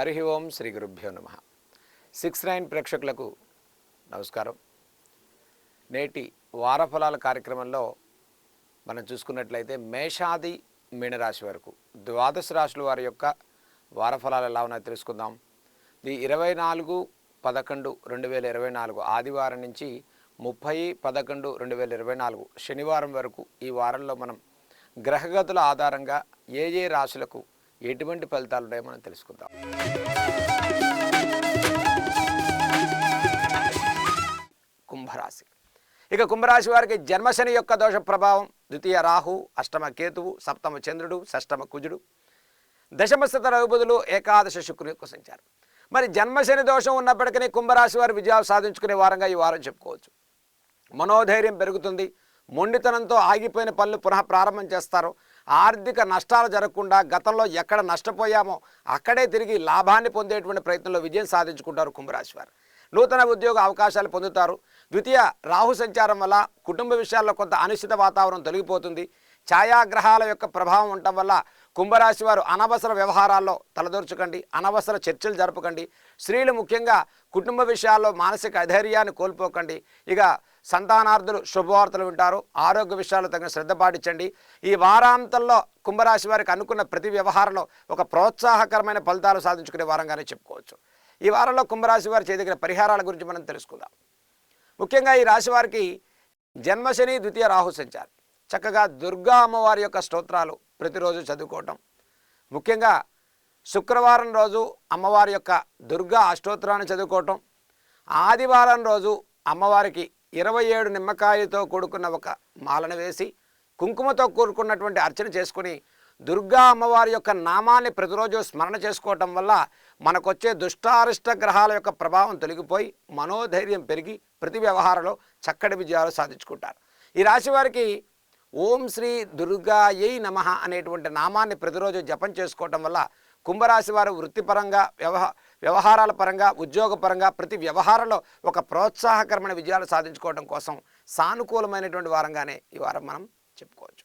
హరి ఓం శ్రీ గురుభ్యో నమ. Six nine ప్రేక్షకులకు నమస్కారం. నేటి వారఫలాల కార్యక్రమంలో మనం చూసుకున్నట్లయితే మేషాది మీనరాశి వరకు ద్వాదశ రాశుల వారి యొక్క వారఫలాలు ఎలా ఉన్నాయో తెలుసుకుందాం. ఇది ఇరవై నాలుగు పదకొండు రెండు వేల ఇరవై నాలుగు ఆదివారం నుంచి ముప్పై పదకొండు రెండు వేల ఇరవై నాలుగు శనివారం వరకు ఈ వారంలో మనం గ్రహగతుల ఆధారంగా ఏ ఏ రాశులకు ఎటువంటి ఫలితాలు ఉన్నాయో మనం తెలుసుకుందాం. కుంభరాశి. ఇక కుంభరాశి వారికి జన్మశని యొక్క దోష ప్రభావం ద్వితీయ రాహు అష్టమ కేతువు సప్తమ చంద్రుడు షష్టమ కుజుడు. దశమస్థిత రఘుబుధులు ఏకాదశ శుక్రుడు యొక్క సంచారం. మరి జన్మశని దోషం ఉన్నప్పటికీ కుంభరాశి వారు విజయాలు సాధించుకునే వారంగా ఈ వారం చెప్పుకోవచ్చు. మనోధైర్యం పెరుగుతుంది. మొండితనంతో ఆగిపోయిన పనులు పునః ప్రారంభం చేస్తారు. ఆర్థిక నష్టాలు జరగకుండా గతంలో ఎక్కడ నష్టపోయామో అక్కడే తిరిగి లాభాన్ని పొందేటువంటి ప్రయత్నంలో విజయం సాధించుకుంటారు కుంభరాశి వారు. నూతన ఉద్యోగ అవకాశాలు పొందుతారు. ద్వితీయ రాహు సంచారం వల్ల కుటుంబ విషయాల్లో కొంత అనిశ్చిత వాతావరణం తొలగిపోతుంది. ఛాయాగ్రహాల యొక్క ప్రభావం ఉండటం వల్ల కుంభరాశి వారు అనవసర వ్యవహారాల్లో తలదూర్చకండి అనవసర చర్చలు జరపకండి. స్త్రీలు ముఖ్యంగా కుటుంబ విషయాల్లో మానసిక అధైర్యాన్ని కోల్పోకండి. ఇక సంతానార్థులు శుభవార్తలు వింటారు ఆరోగ్య విషయాలు తగిన శ్రద్ధ పాటించండి. ఈ వారాంతంలో కుంభరాశి వారికి అనుకున్న ప్రతి వ్యవహారంలో ఒక ప్రోత్సాహకరమైన ఫలితాలు సాధించుకునే వారంగానే చెప్పుకోవచ్చు. ఈ వారంలో కుంభరాశి వారు చేయదగిన పరిహారాల గురించి మనం తెలుసుకుందాం. ముఖ్యంగా ఈ రాశి వారికి జన్మశని ద్వితీయ రాహు సంచారం. చక్కగా దుర్గా అమ్మవారి యొక్క స్తోత్రాలు ప్రతిరోజు చదువుకోవటం. ముఖ్యంగా శుక్రవారం రోజు అమ్మవారి యొక్క దుర్గా అష్టోత్తరాన్ని చదువుకోవటం. ఆదివారం రోజు అమ్మవారికి ఇరవై ఏడు నిమ్మకాయలతో కూడుకున్న ఒక మాలను వేసి కుంకుమతో కూడుకున్నటువంటి అర్చన చేసుకుని దుర్గా అమ్మవారి యొక్క నామాన్ని ప్రతిరోజు స్మరణ చేసుకోవటం వల్ల మనకొచ్చే దుష్టారిష్ట గ్రహాల యొక్క ప్రభావం తొలగిపోయి మనోధైర్యం పెరిగి ప్రతి వ్యవహారంలో చక్కటి విజయాలు సాధించుకుంటారు. ఈ రాశి వారికి ఓం శ్రీ దుర్గాయై నమ అనేటువంటి నామాన్ని ప్రతిరోజు జపం చేసుకోవటం వల్ల కుంభరాశి వారు వృత్తిపరంగా వ్యవహ వ్యవహారాల పరంగా ఉద్యోగపరంగా ప్రతి వ్యవహారంలో ఒక ప్రోత్సాహకరమైన విజయాలు సాధించుకోవడం కోసం సానుకూలమైనటువంటి వారంగానే ఈ వారం మనం చెప్పుకోవచ్చు.